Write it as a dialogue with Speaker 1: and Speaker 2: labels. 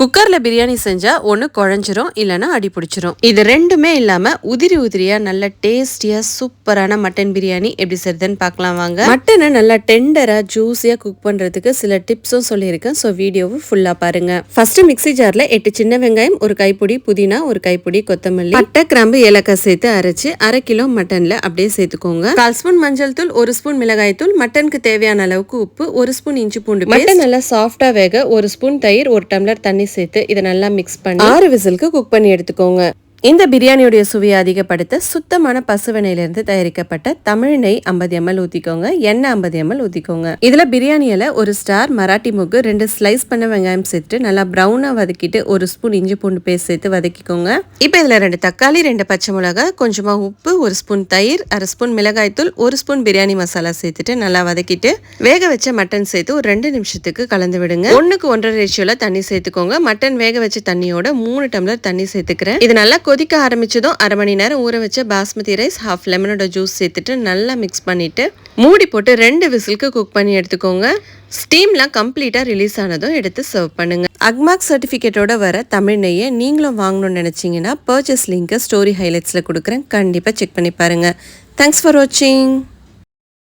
Speaker 1: குக்கரில் பிரியாணி செஞ்சால் ஒன்று குழஞ்சிரும் இல்லைன்னா அடி பிடிச்சிரும். இது ரெண்டுமே இல்லாமல் உதிரி உதிரியாக நல்ல டேஸ்டியாக சூப்பரான மட்டன் பிரியாணி எப்படி செய்யுதுன்னு பார்க்கலாம் வாங்க. மட்டனை நல்லா டெண்டராக ஜூஸியாக குக் பண்ணுறதுக்கு சில டிப்ஸும் சொல்லியிருக்கேன். ஸோ வீடியோவை ஃபுல்லாக பாருங்க. ஃபர்ஸ்ட் மிக்ஸி ஜாரில் எட்டு சின்ன வெங்காயம் ஒரு கைப்பொடி புதினா ஒரு கைப்பொடி கொத்தமல்லி பட்டை கிராம்பு ஏலக்காய் சேர்த்து அரைச்சி அரை கிலோ மட்டனில் அப்படியே சேர்த்துக்கோங்க. கால் ஸ்பூன் மஞ்சள் தூள் ஒரு ஸ்பூன் மிளகாய் தூள் மட்டனுக்கு தேவையான அளவுக்கு உப்பு ஒரு ஸ்பூன் இஞ்சி பூண்டு மட்டன் நல்லா சாஃப்டாக வேக ஒரு ஸ்பூன் தயிர் ஒரு டம்ளர் தண்ணி சேர்த்து இதை நல்லா மிக்ஸ் பண்ணி ஆறு விசிலுக்கு குக் பண்ணி எடுத்துக்கோங்க. இந்த பிரியாணியுடைய சுவையை அதிகப்படுத்த சுத்தமான பசுவெண்ணெயிலிருந்து தயாரிக்கப்பட்ட தமிழ் நெய் ஐம்பது எம்எல் ஊற்றிக்கோங்க எண்ணெய் ஐம்பது எம்எல் ஊற்றிக்கோங்க இதில் பிரியாணியில் ஒரு ஸ்டார் மராட்டி முக்கு ரெண்டு ஸ்லைஸ் பண்ண வெங்காயம் சேர்த்து நல்லா ப்ரௌனாக வதக்கிட்டு ஒரு ஸ்பூன் இஞ்சி பூண்டு பேஸ்ட் சேர்த்து வதக்கிக்கோங்க. இப்போ இதில் ரெண்டு தக்காளி ரெண்டு பச்சை மிளகாய் கொஞ்சமாக உப்பு ஒரு ஸ்பூன் தயிர் அரை ஸ்பூன் மிளகாய்த்தூள் ஒரு ஸ்பூன் பிரியாணி மசாலா சேர்த்துட்டு நல்லா வதக்கிட்டு வேக வச்ச மட்டன் சேர்த்து ஒரு ரெண்டு நிமிஷத்துக்கு கலந்து விடுங்க. ஒன்றுக்கு ஒன்றரை ரேஷியோவில் தண்ணி சேர்த்துக்கோங்க. மட்டன் வேக வச்ச தண்ணியோட மூணு டம்ளர் தண்ணி சேர்த்துக்கிறேன். இது நல்லா கொதிக்க ஆரம்பிச்சதும் அரை மணி நேரம் ஊற வச்ச பாஸ்மதி ரைஸ் ஹாஃப் லெமனோட ஜூஸ் சேர்த்துட்டு நல்லா மிக்ஸ் பண்ணிட்டு மூடி போட்டு ரெண்டு விசிலுக்கு குக் பண்ணி எடுத்துக்கோங்க. ஸ்டீம்லாம் கம்ப்ளீட்டாக ரிலீஸ் ஆனதும் எடுத்து சர்வ் பண்ணுங்க. அக்மார்க் சர்டிஃபிகேட்டோட வர தமிழ் நெய்யை நீங்களும் வாங்கணும்னு நினச்சிங்கன்னா பர்ச்சேஸ் லிங்க்கை ஸ்டோரி ஹைலைட்ஸில் கொடுக்குறேன். கண்டிப்பாக செக் பண்ணி பாருங்கள் தேங்க்ஸ் ஃபார் வாட்சிங்